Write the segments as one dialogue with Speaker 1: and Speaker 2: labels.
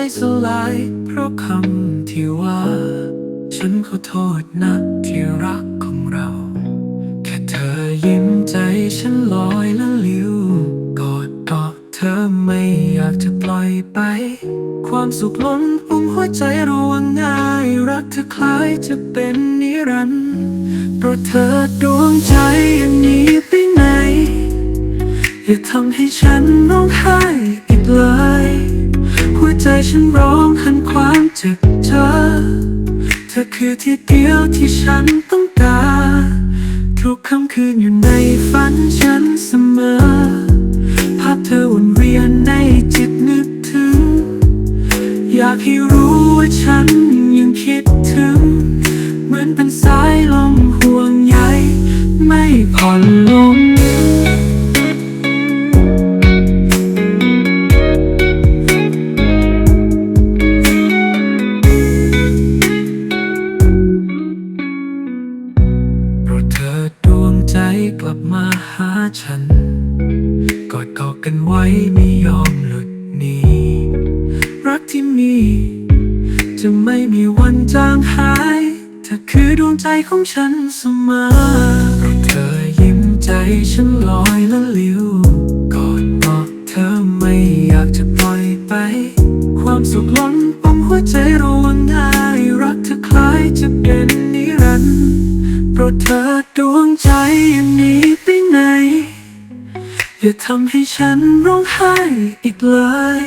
Speaker 1: ใจสลายเพราะคำที่ว่า ฉันขอโทษนะ ที่ฉันต้องการทุกค่ำคืนอยู่ในฝันฉันเสมอ ภาพเธอวนเวียนในจิตนึกถึง อยากให้รู้ว่าฉันยังคิดถึง เหมือนเป็นสายลมห่วงใยไม่ผ่อนลง ปมหัวใจรวงง่ายรักเธอคล้ายจะเป็นนิรันดร์โปรดเธอดวงใจอย่างนี้ไปไหน อย่าทำให้ฉันร้องไห้อีกเลย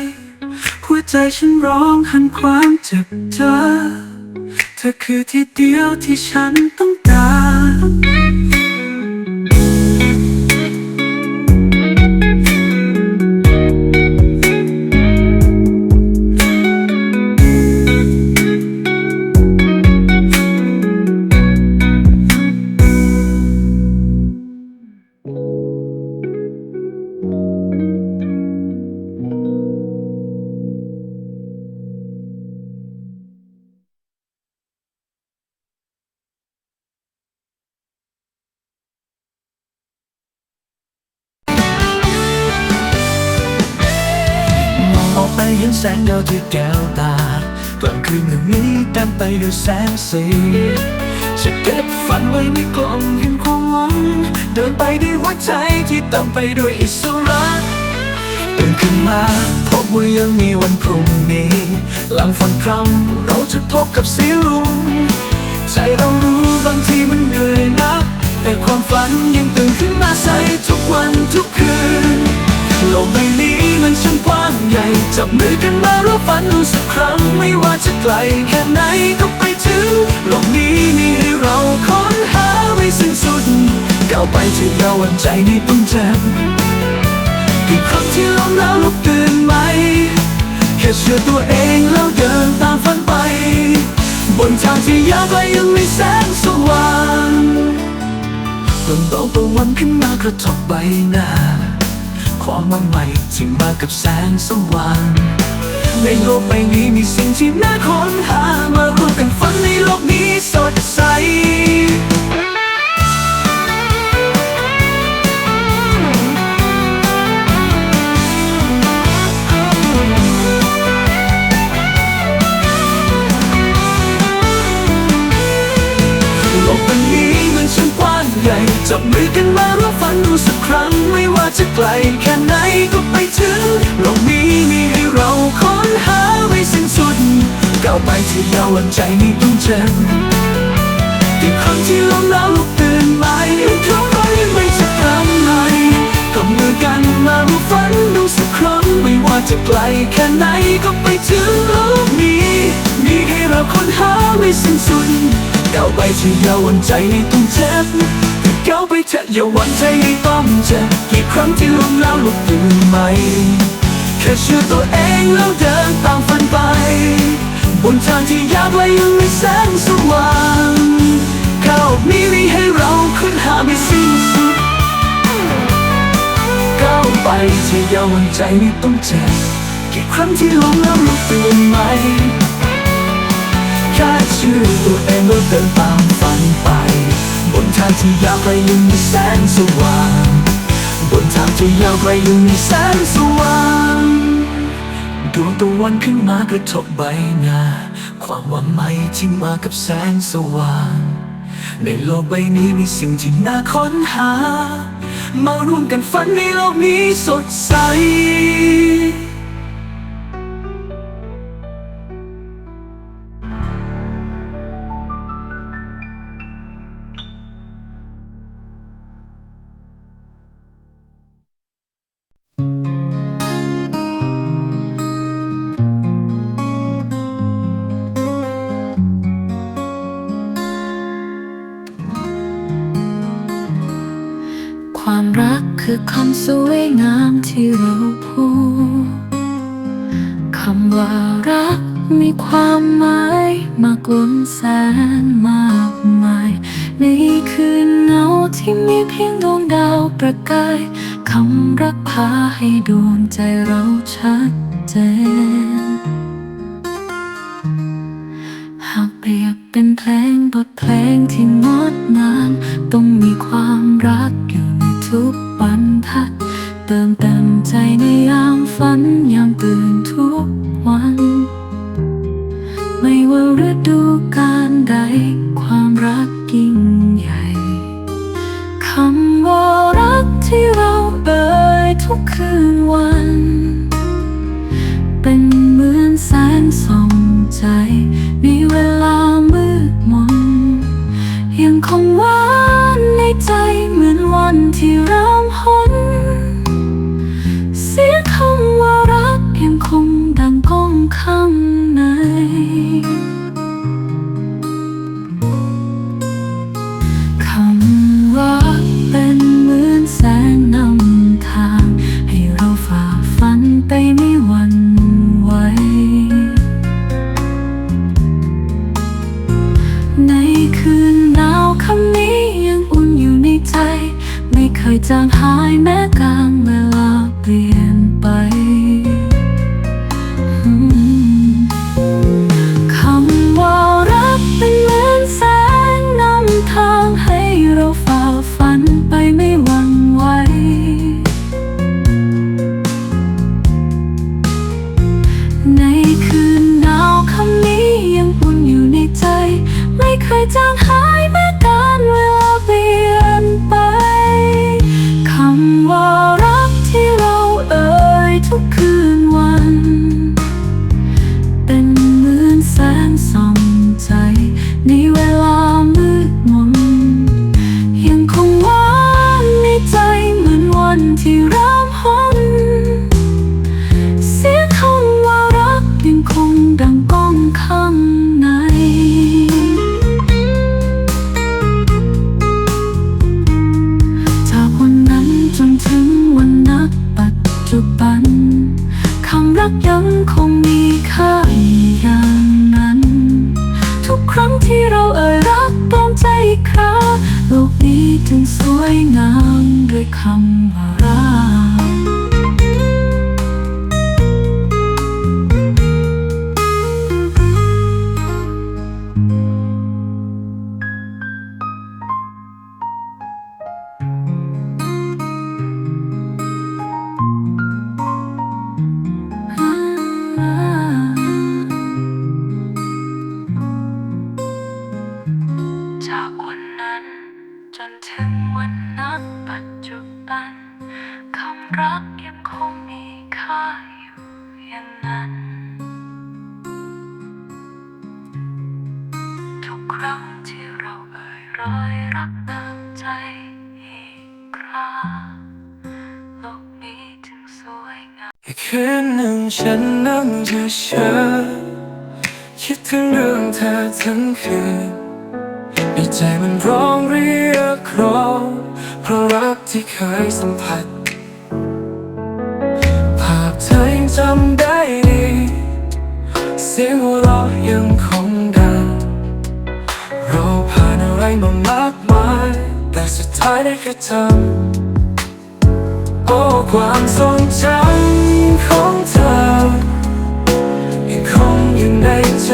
Speaker 1: หัวใจฉันร้องหันความเจ็บเธอ เธอคือที่เดียวที่ฉันต้องการ
Speaker 2: เห็นแสงดาวที่แก้วตากลางคืนเมืองนี้เต็มไปด้วยแสงสีจะเก็บฝันไว้ในกล่องแห่งความหวังเดินไปด้วยหัวใจที่เต็มไปด้วยอิสระตื่นขึ้นมาพบว่ายังมีวันพรุ่งนี้ หลังฝนพรำเราจะพบกับสีรุ้งใจเรารู้บางทีมันเหนื่อยนัก แต่ความฝันยังตื่นขึ้นมาใส่ทุกวันทุกคืน โลกใบนี้มันช่างกว้างใหญ่จับมือกันมาร่วมฝันดูสักครั้งไม่ว่าจะไกลแค่ไหนก็ไปถึงโลกนี้มีให้เราค้นหาไม่สิ้นสุดก้าวไปที่เราวันใจนี้ต้องเจ็บกี่ครั้งที่ล้มแล้วลุกตื่นไหมแค่เชื่อตัวเองแล้วเดินตามฝันไป บนทางที่ยาวไกลยังมีแสงสว่างเติมโตตะวันขึ้นมากระทบใบหน้า ความหวังใหม่ที่มากับแสงสว่างในโลกใบนี้มีสิ่งที่น่าค้นหามาร่วมกันฝันในโลกนี้สดใสโลกใบนี้มันช่างกว้างใหญ่จับมือกันมาร่วมฝันดูสักครั้ง ว่าจะไกลแค่ไหนก็ไปถึงโลกนี้มีให้เราค้นหาไม่สิ้นสุดก้าวไปที่ยาวันใจนี้ต้องเจ็บอีกครั้งที่ล้มแล้วลุกตื่นใหม่ทุกคนยังไม่จะทำไงกับมือกันมาร่วมฝันดูสักครั้งไม่ว่าจะไกลแค่ไหนก็ไปถึงโลกนี้มีให้เราค้นหาไม่สิ้นสุดก้าวไปที่ยาววันใจนี้ต้องเจ็บ ก้าวไปเถอะอย่าหวันใจนี้ต้องเจ็บกี่ครั้งที่ล้มแล้วลุกตื่นใหม่แค่เชื่อตัวเองแล้วเดินตามฝันไป บนทางที่ยาวไกลยังมีแสงสว่างก้าวนี้มีให้เราค้นหาไม่สิ้นสุดก้าวไปที่ยาววันใจนี้ต้องเจ็บกี่ครั้งที่ล้มแล้วลุกตื่นใหม่แค่เชื่อตัวเองแล้วเดินตามฝันไปางที่ยาวไกลยังมีแสงสว่าง
Speaker 3: จะยาวไกลยู่ในแสงสว่างดวงตะวันขึ้นมากระทบใบหน้า ความหวังใหม่ที่มากับแสงสว่าง ในโลกใบนี้มีสิ่งที่น่าค้นหา มาร่วมกันฝันในโลกนี้สดใส
Speaker 4: คือคำสวยงามที่เราพูดคำว่ารักมีความหมายมากล้นแสนมากมาย ในคืนเงาที่มีเพียงดวงดาวประกายคำรักพาให้ดวงใจเราชัดเจน เติมเต็มใจในยามฝันยามตื่นทุกวัน ไม่ว่าฤดูกาลใด ความรักยิ่งใหญ่คำว่ารักที่เราเอ่ยทุกคืนวัน เป็นเหมือนแสงส่องใจในเวลา ด้ว รอยรักเติมใจอีกคราโลกนี้จึงสวยงาม
Speaker 2: อีกคืนหนึ่งฉันนั่งเฉยๆคิดถึงเรื่องเธอทั้งคืนในใจมันร้องเรียกร้องเพราะรักที่เคยสัมผัส ภาพเธอยังจำได้ดีเสียง ได้แค่จำโอ้ความทรงจำของเธอยังคงอยู่ในใจ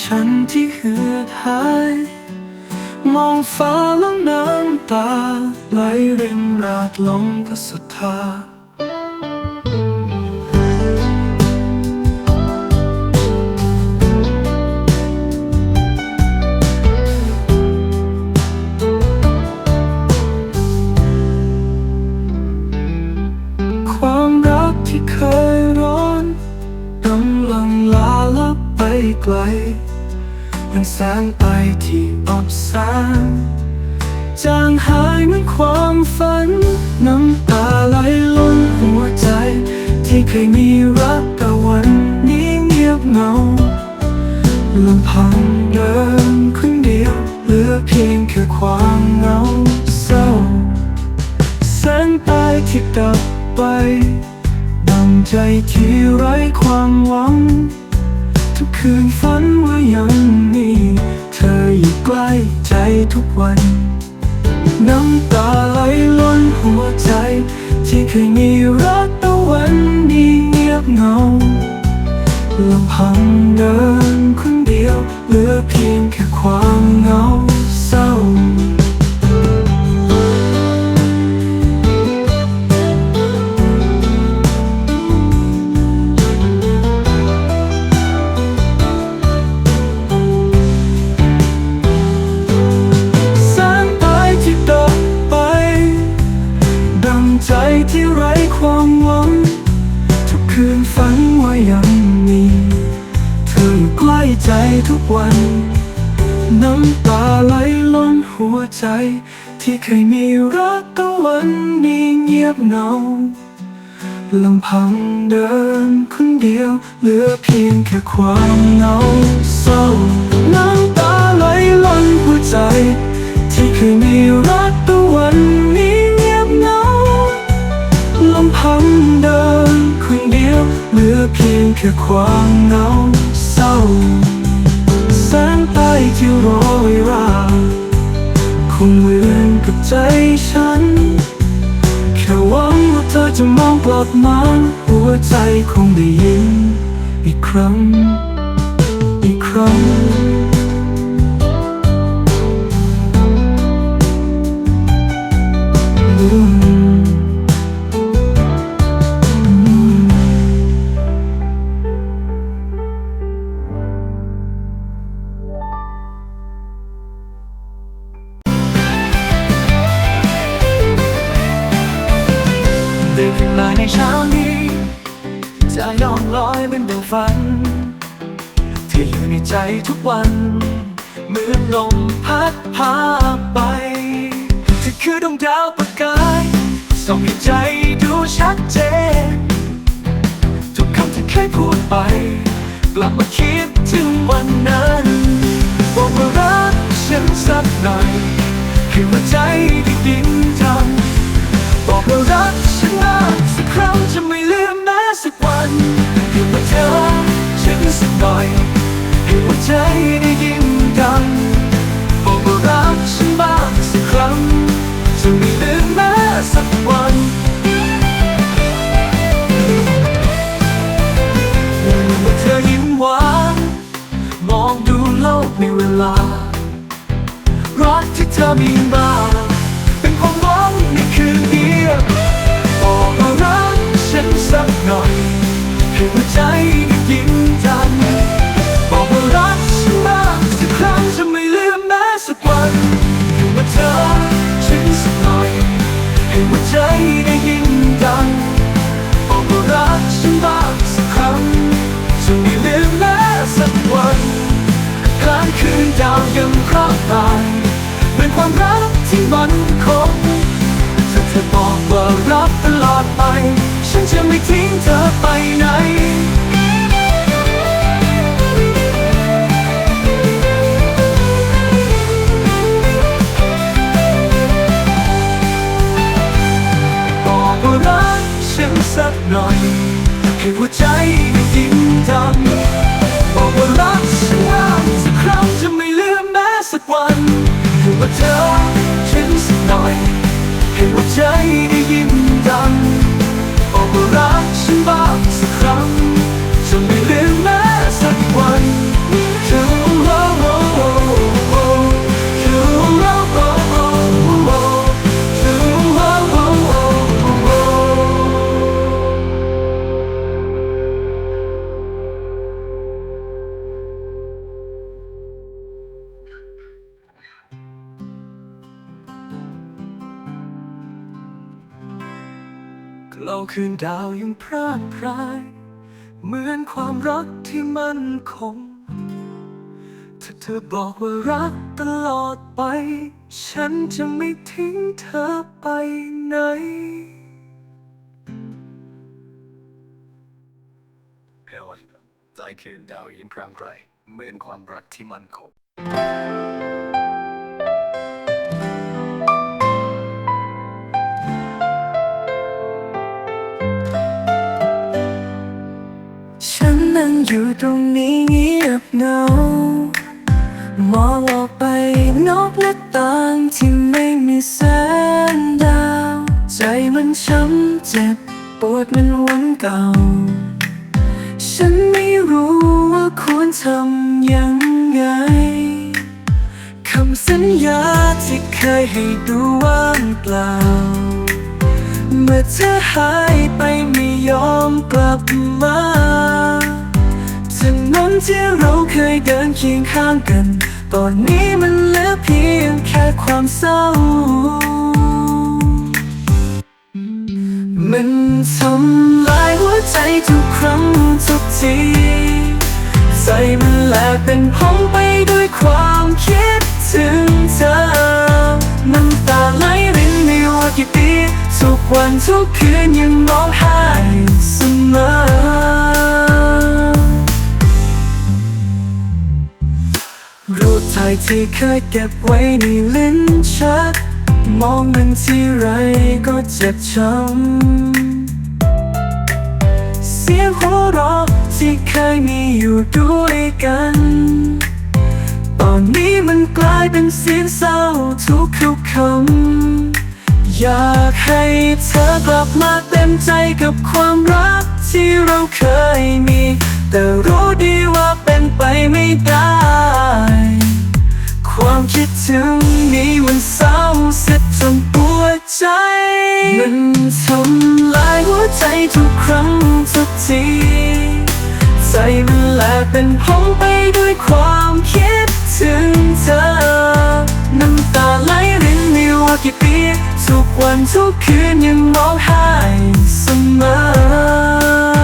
Speaker 4: ฉันที่เหือดหาย มองฟ้าแล้วน้ำตา ไหลรินราดลงพระสุธาความรักที่เคยร้อนกำลังลาลับไปไกล แสงไอที่อบแสงจางหายเหมือนความฝัน น้ำตาไหลล้นหัวใจ ที่เคยมีรักแต่วันนี้เงียบเหงาลำพังเดินคนเดียวเหลือเพียงแค่ความเหงาเศร้าแสงใต้ที่ดับไปดังใจที่ไร้ความหวัง ทุกวัน น้ำตาไหลล้นหัวใจ ที่เคยมีรักตะวันนี้เงียบเงาลำพังเดิน ทุกวัน น้ำตาไหลล้นหัวใจ ที่เคยมีรักแต่วันนี้เงียบเหงาลำพังเดินคนเดียว เหลือเพียงแค่ความเหงาเศร้า น้ำตาไหลล้นหัวใจ ที่เคยมีรักแต่วันนี้เงียบเหงาลำพังเดินคนเดียว เหลือเพียงแค่ความเหงาเศร้า ใต้ที่โรยราคงเหมือนกับใจฉัน แค่หวังว่าเธอจะมองกลับมาหัวใจคงได้ยิน อีกครั้ง อีกครั้งอื สักวันเมื่อเธอยิ้มหวาน มองดูโลกในเวลา รักที่เธอมีมาเป็นความหวังในคืนเดียวบอกว่ารักฉันสักหน่อยให้หัวใจได้ยิ้มจั ให้หัวใจได้ยิ้มดังบอกว่ารักฉันบ้างสักครั้งจะไม่ลืมแม้สักวันกลางคืนดาวยังครอบตายเป็นความรักที่มันคงถ้าเธอบอกว่ารักตลอดไป ฉันจะไม่ทิ้งเธอไปไหน เราคืนดาวยังพรางพราย เหมือนความรักที่มั่นคง ถ้าเธอบอกว่ารักตลอดไป ฉันจะไม่ทิ้งเธอไปไหนเราใจคืนดาวยังพรางพรเหมือนความรักที่มั่นคง อยู่ตรงนี้เงียบเหงามองออกไปนอกหน้าต่างที่ไม่มีแสงดาว ใจมันช้ำเจ็บปวดมันวันเก่า ฉันไม่รู้ว่าควรทำยังไง คำสัญญาที่เคยให้ดูว่างเปล่า เมื่อเธอหายไปไม่ยอมกลับมา ถนนที่เราเคยเดินเคียงข้างกัน ตอนนี้มันเหลือเพียงแค่ความเศร้า มันทำลายหัวใจทุกครั้งทุกที ใจมันแหลกเป็นพองไปด้วยความคิดถึงเธอน้ำตาไหลรินไม่ว่ากี่ปีทุกวันทุกคืนยังร้องไห้เสมอายที่เคยเก็บไว้ในลิ้นชัก มองมันที่ไรก็เจ็บช้ำ เสียงหัวเราะที่เคยมีอยู่ด้วยกัน ตอนนี้มันกลายเป็นเสียงเศร้าทุกทุกๆคำ อยากให้เธอกลับมาเต็มใจกับความรักที่เราเคยมี แต่รู้ดีว่าเป็นไปไม่ได้ ความคิดถึงนี้มันเศร้าเสียจนปวดใจ มันทำลายหัวใจทุกครั้งทุกที ใจมันแลกเป็นพองไปด้วยความคิดถึงเธอ น้ำตาไหลรินไม่ว่ากี่ปี ทุกวันทุกคืนยังร้องไห้เสมอ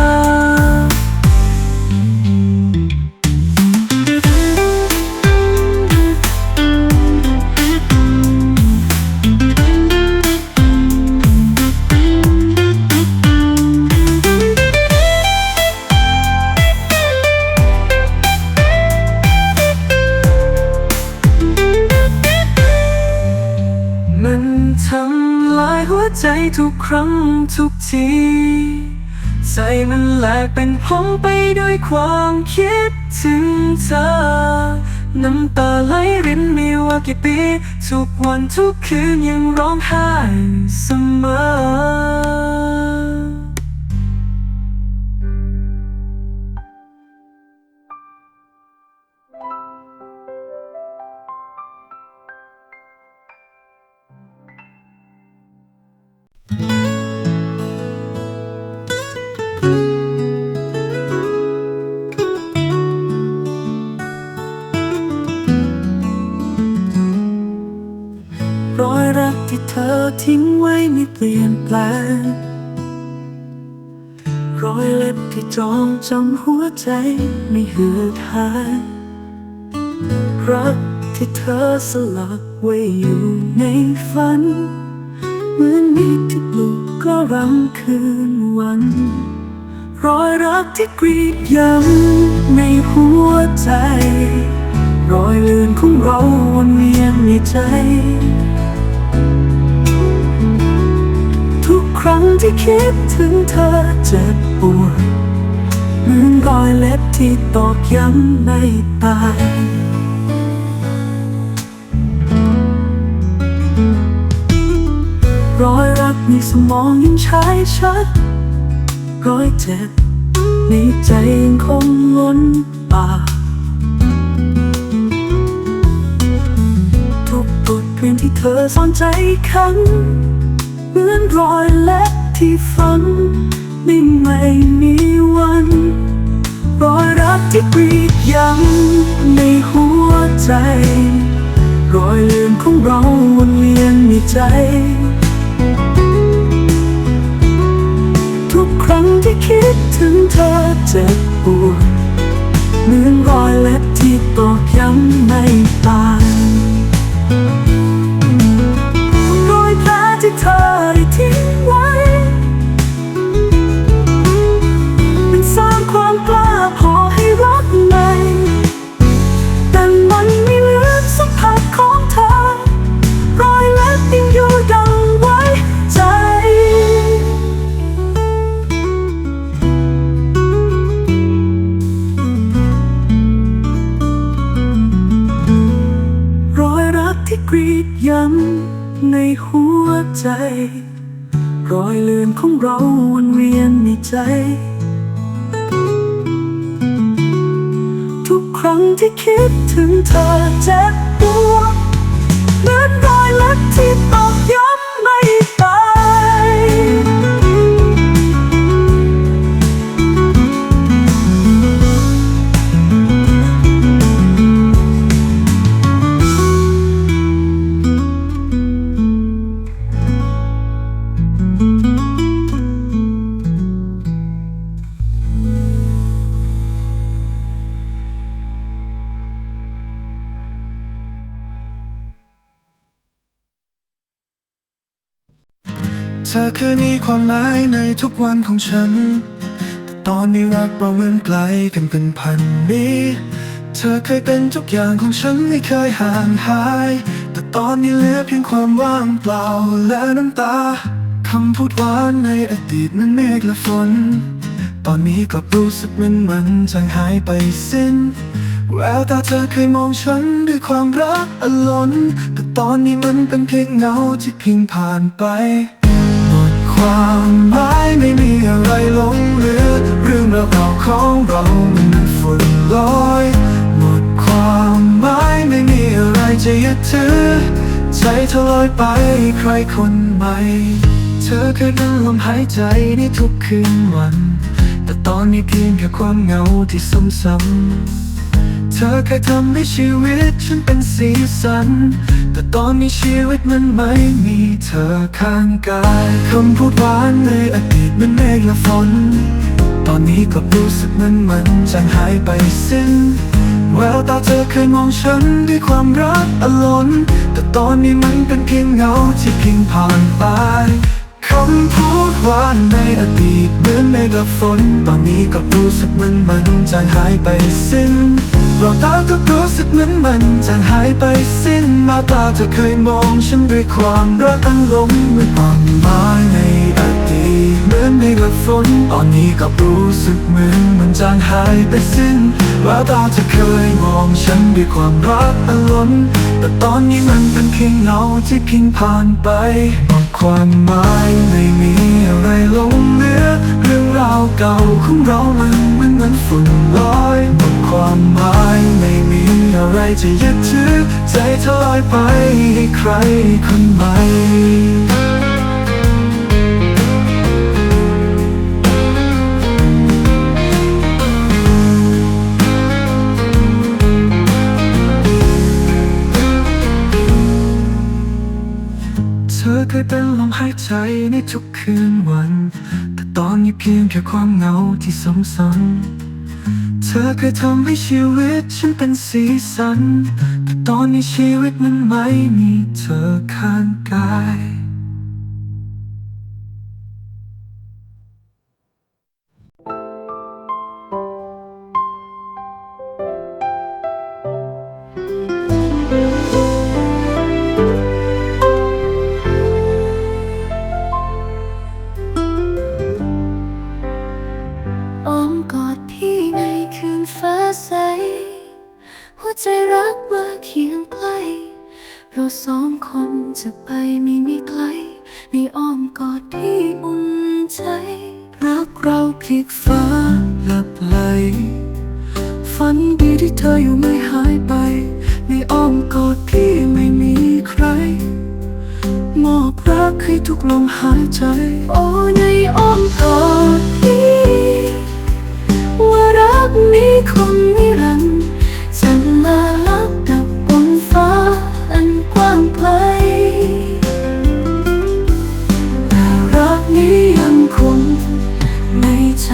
Speaker 4: ทุกครั้งทุกที ใจมันแหลกเป็นผงไปด้วยความคิดถึงเธอ น้ำตาไหลรินไม่ว่ากี่ปี ทุกวันทุกคืนยังร้องไห้เสมอ
Speaker 2: นแปลงรอยเล็บที่จองจำหัวใจไม่เหือดหายรักที่เธอสลักไว้อยู่ในฝัน เหมือนมีที่ปลุกก็รำคืนวัน รอยรักที่กรีดย้ำในหัวใจ รอยเลือนของเราวนเวียนในใจ ครั้งที่คิดถึงเธอเจ็บปวดเหมือนรอยเล็บที่ตอกย้ำไม่ตายรอยรักในสมองยังใช้ชัด รอยเจ็บในใจยังคงล้นปากทุกบทเรียนที่เธอสอนใจคัน เหมือนรอยเล็บที่ฝันไม่ไม่มีวัน รอยรักที่กรีดย้ำในหัวใจ รอยลือนของเราวนเวียนในใจ ทุกครั้งที่คิดถึงเธอเจ็บปวดเหมือนรอยเล็บที่ตอกย้ำไม่ตา เธอได้ทิ้งไว้ มันสร้างความกล้าพอให้รักใหม่แต่มันไม่เหลือสัมผัสของเธอ รอยเล็บยังอยู่ดังไว้ใจ รอยรักที่กรีดย้ำในหัว ใจ รอยเลือนของเราวนเวียนในใจ ทุกครั้งที่คิดถึงเธอเจ็บปวดเหมือนรอยเล็กที่ตอกย้
Speaker 4: คือมีความหมายในทุกวันของฉันแต่ตอนนี้รักเราเหมือนไกลกันเป็นพันปีเธอเคยเป็นทุกอย่างของฉันไม่เคยห่างหาย แต่ตอนนี้เหลือเพียงความว่างเปล่าและน้ำตาคำพูดหวานในอดีตนั้นเมฆและฝน ตอนนี้กลับรู้สึกเหมือนมันจางหายไปสิ้น แววตาเธอเคยมองฉันด้วยความรักอลนแต่ตอนนี้มันเป็นเพียงเงาที่พิงผ่านไป ความหมายไม่มีอะไรหลงเหลือ เรื่องราวของเรามันฝุ่นลอยหมดความหมายไม่มีอะไรจะยึดถือ ใจเธอลอยไปใครคนใหม่ เธอเคยนั่งลมหายใจในทุกคืนวัน แต่ตอนนี้เพียงแค่ความเหงาที่ซ้ำๆเธอเคยทำให้ชีวิตฉันเป็นสีสัน แต่ตอนนี้ชีวิตมันไม่มีเธอข้างกายคำพูดหวานในอดีตมันเมฆและฝน ตอนนี้กลับรู้สึกเหมันมันจางหายไปสิ้น แววตาเธอเคยมองฉันด้วยความรักอลนแต่ตอนนี้มันเป็นเพียงเงาที่พิงผ่านไปคำพูดหวานในอดีตเหมือนเมฆและฝน ตอนนี้กลับรู้สึกเหมันมันจางหายไปสิ้น รองตาก็รู้สึกเหมือนมันจางหายไปสิ้นมาตาเธอเคยมองฉันด้วยความรักอันลงเหมือนอ่อนมาในอดีตเหมือนในกระฝนตอนนี้ก็รู้สึกเหมือนมันจางหายไปสิ้น ววตาเธอเคยมองฉันด้วยความรักอันล้น แต่ตอนนี้มันเป็นเพียงเงาที่เพิงผ่านไปหมดความหมายไม่มีอะไรหลงเหลือ เรื่องราวเก่าของเรามันเหมือนมันฝุ่นลอยหมดความหมายไม่มีอะไรจะยึดถือ ใจเธอลอยไปให้ใครคนใหม่ ยเป็นลมหายใจในทุกคืนวัน แต่ตอนนี้เพียงแค่ความเหงาที่สงสันเธอเคยทำให้ชีวิตฉันเป็นสีสัน แต่ตอนนี้ชีวิตมันไม่มีเธอข้างกาย
Speaker 5: ฟ้าใส หัวใจรักมาเคียงใกล้ เราสองคนจะไปไม่มีใครในอ้อมกอดที่อุ่นใจ
Speaker 4: รักเราพลิกฟ้าหลับไหลฝันดีที่เธออยู่ไม่หายไป ในอ้อมกอดพี่ไม่มีใคร มอบรักให้ทุกลมหายใจ
Speaker 5: โอ้ในอ้อมกอด กนี้คงนิรันดร์จะลาลับดับบนฟ้าอันกว้างไกล
Speaker 4: แต่รักนี้ยังคง
Speaker 5: ในใจ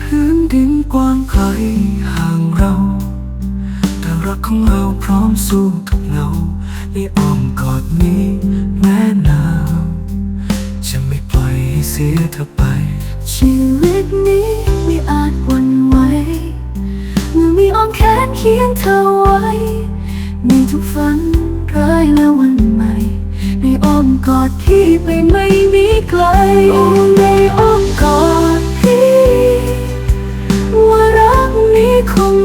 Speaker 4: พื้นดินกว้างไกลห่า รักของเราพร้อมสู้กับเงาในอ้อมกอดนี้แม้หนาวจะไม่ปล่อยให้เสียเธอไป
Speaker 5: ชีวิตนี้ไม่อาจวันไหวเมื่อมีอ้อมแขนเคียงเธอไว้ในทุกฝันร้ายและวันใหม่ ในอ้อมกอดพี่ไปไม่มีไกลโอ้ในอ้อมกอดพี่ว่ารักนี้คง